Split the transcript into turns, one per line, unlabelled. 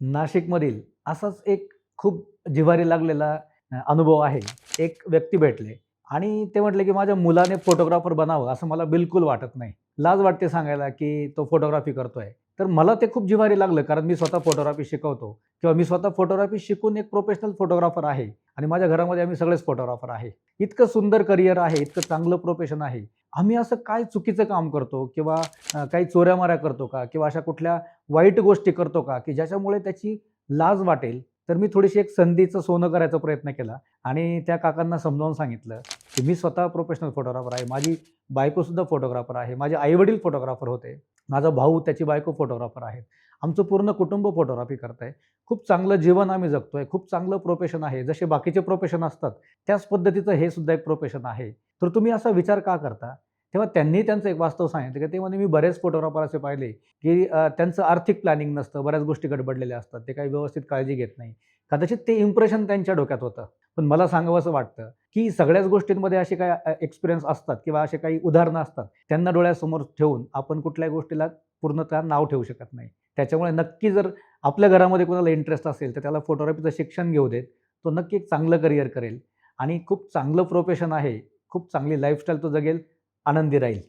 नाशिकमधील असाच एक खूप जिव्हारी लागलेला अनुभव आहे. एक व्यक्ती भेटले आणि ते म्हटले, की माझ्या मुलाने फोटोग्राफर बनावं असं मला बिलकुल वाटत नाही. लाज वाटते सांगायला, की तो फोटोग्राफी करतोय. तर मला ते खूप जिव्हारी लागलं कारण मी स्वतः फोटोग्राफी शिकवतो किंवा मी स्वतः फोटोग्राफी शिकून एक प्रोफेशनल फोटोग्राफर आहे आणि माझ्या घरामध्ये आम्ही सगळेच फोटोग्राफर आहे. इतकं सुंदर करियर आहे, इतकं चांगलं प्रोफेशन आहे. आम्ही असं काय चुकीचं काम करतो किंवा काही चोऱ्यामाऱ्या करतो का? किंवा अशा कुठल्या वाईट गोष्टी करतो का? की ज्याच्यामुळे त्याची लाज वाटेल. तर मी थोडीशी एक संधीचं सोनं करायचा प्रयत्न केला आणि त्या काकांना समजावून सांगितलं, की मी स्वतः प्रोफेशनल फोटोग्राफर आहे. माझी बायकोसुद्धा फोटोग्राफर आहे. माझे आईवडील फोटोग्राफर होते. माझा भाऊ, त्याची बायको फोटोग्राफर आहेत. आमचं पूर्ण कुटुंब फोटोग्राफी करतंय. खूप चांगलं जीवन आम्ही जगतोय. खूप चांगलं प्रोफेशन आहे. जसे बाकीचे प्रोफेशन असतात, त्याच पद्धतीचं हे सुद्धा एक प्रोफेशन आहे. तर तुम्ही असा विचार का करता? तेव्हा त्यांनी त्यांचं एक वास्तव सांगितलं, की ते म्हणजे "मी बरेच फोटोग्राफर असे पाहिले, की त्यांचं आर्थिक प्लॅनिंग नसतं. बऱ्याच गोष्टी गडबडलेल्या असतात. ते काही व्यवस्थित काळजी घेत नाही." कदाचित ते इम्प्रेशन त्यांच्या डोक्यात होतं. पण मला सांगावसं वाटतं, की सगळ्याच गोष्टींमध्ये असे काही एक्सपिरियन्स असतात किंवा असे काही उदाहरणं असतात. त्यांना डोळ्यासमोर ठेवून आपण कुठल्याही गोष्टीला पूर्णतः नाव ठेवू शकत नाही. त्याच्यामुळे नक्की जर आपल्या घरामध्ये कोणाला इंटरेस्ट असेल, तर त्याला फोटोग्राफीचं शिक्षण घेऊ देत. तो नक्की एक चांगलं करिअर करेल आणि खूप चांगलं प्रोफेशन आहे. खूप चांगली लाईफस्टाईल तो जगेल, आनंदी राहील.